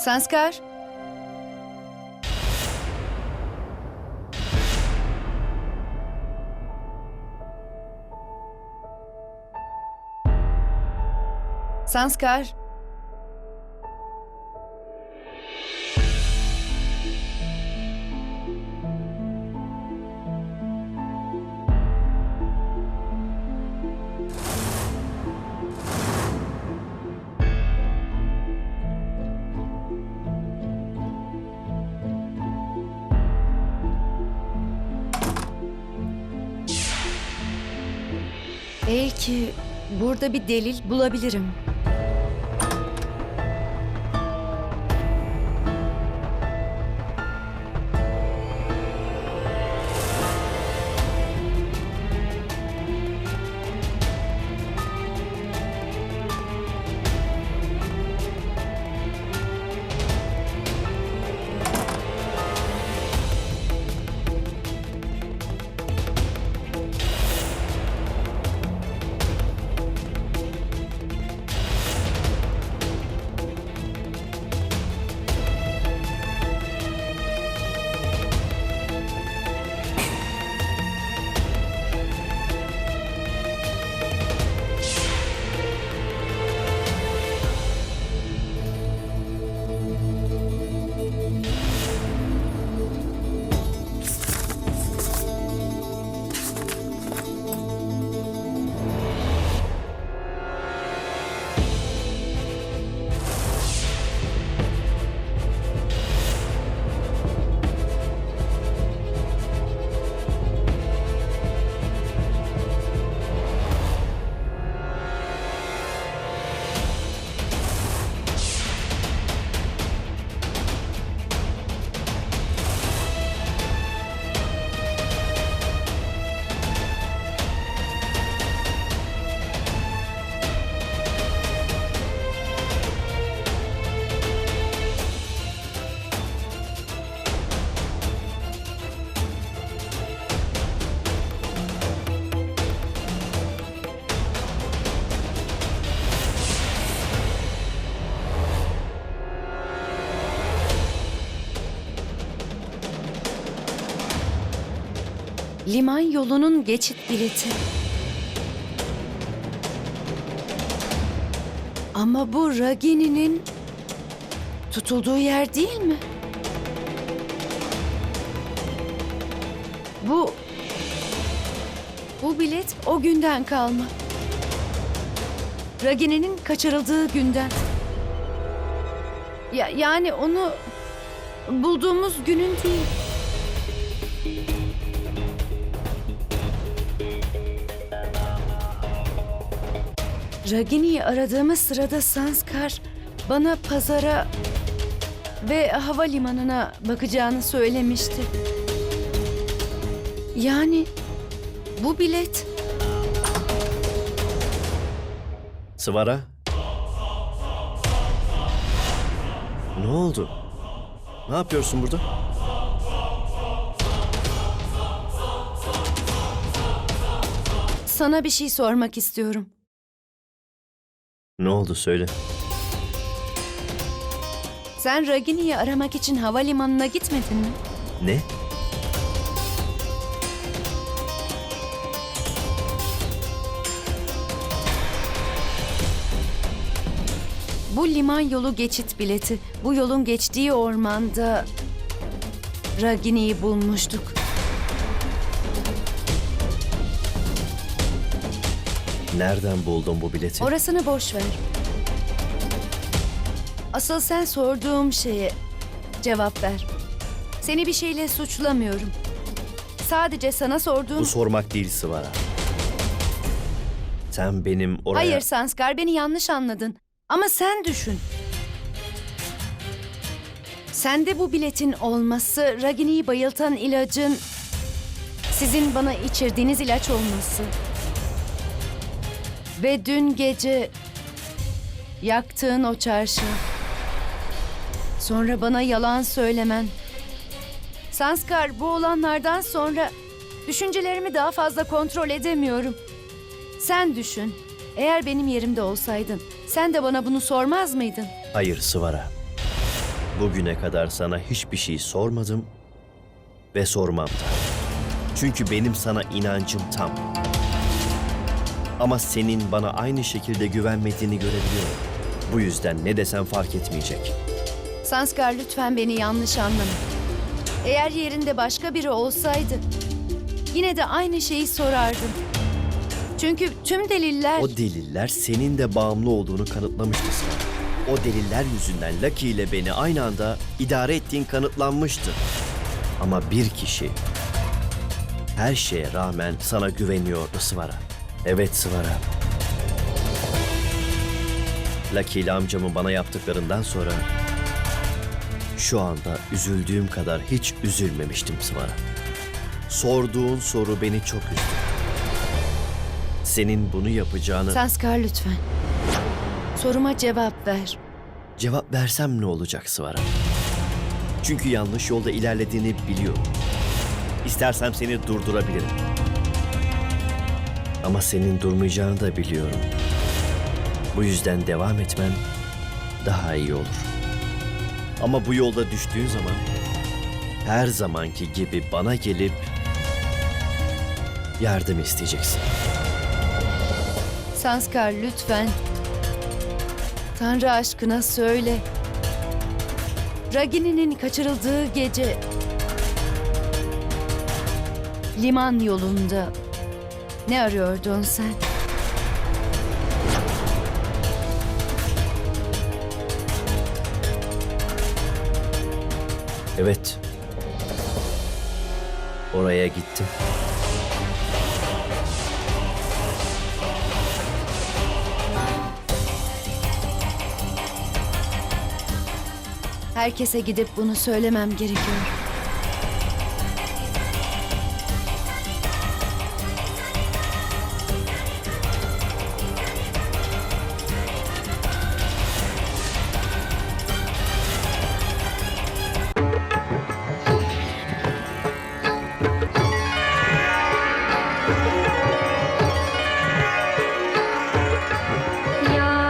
Sanskar. Sanskar. Belki burada bir delil bulabilirim. Liman yolunun geçit bileti. Ama bu Ragini'nin tutulduğu yer değil mi? Bu bu bilet o günden kalma. Ragini'nin kaçırıldığı günden. Ya yani onu bulduğumuz günün değil. Ragini'yi aradığımız sırada Sanskar bana pazara ve havalimanına bakacağını söylemişti. Yani bu bilet Sıvara? Ne oldu? Ne yapıyorsun burada? sana bir şey sormak istiyorum. Ne oldu söyle. Sen Ragini'yi aramak için havalimanına gitmedin mi? Ne? Bu liman yolu geçit bileti. Bu yolun geçtiği ormanda Ragini'yi bulmuştuk. Nereden buldun bu bileti? Orasını boş ver. Asıl sen sorduğum şeye cevap ver. Seni bir şeyle suçlamıyorum. Sadece sana sorduğum... Bu sormak değil Sıvara. Sen benim oraya... Hayır Sanskar beni yanlış anladın. Ama sen düşün. Sende bu biletin olması, Ragini'yi bayıltan ilacın sizin bana içirdiğiniz ilaç olması. Ve dün gece yaktığın o çarşı. Sonra bana yalan söylemen. Sanskar bu olanlardan sonra düşüncelerimi daha fazla kontrol edemiyorum. Sen düşün. Eğer benim yerimde olsaydın, sen de bana bunu sormaz mıydın? Hayır Sıvara. Bugüne kadar sana hiçbir şey sormadım ve sormam da. Çünkü benim sana inancım tam. Ama senin bana aynı şekilde güvenmediğini görebiliyorum. Bu yüzden ne desem fark etmeyecek. Sanskar lütfen beni yanlış anlama. Eğer yerinde başka biri olsaydı yine de aynı şeyi sorardım. Çünkü tüm deliller... O deliller senin de bağımlı olduğunu kanıtlamıştı sana. O deliller yüzünden Lucky ile beni aynı anda idare ettiğin kanıtlanmıştı. Ama bir kişi her şeye rağmen sana güveniyordu Sıvara. Evet Sıvara. Lucky ile amcamın bana yaptıklarından sonra şu anda üzüldüğüm kadar hiç üzülmemiştim Sıvara. Sorduğun soru beni çok üzdü. Senin bunu yapacağını... Sanskar lütfen. Soruma cevap ver. Cevap versem ne olacak Sıvara? Çünkü yanlış yolda ilerlediğini biliyorum. İstersem seni durdurabilirim. Ama senin durmayacağını da biliyorum. Bu yüzden devam etmen daha iyi olur. Ama bu yolda düştüğün zaman her zamanki gibi bana gelip yardım isteyeceksin. Sanskar lütfen. Tanrı aşkına söyle. Ragini'nin kaçırıldığı gece liman yolunda ne arıyordun sen? Evet. Oraya gittim. Herkese gidip bunu söylemem gerekiyor.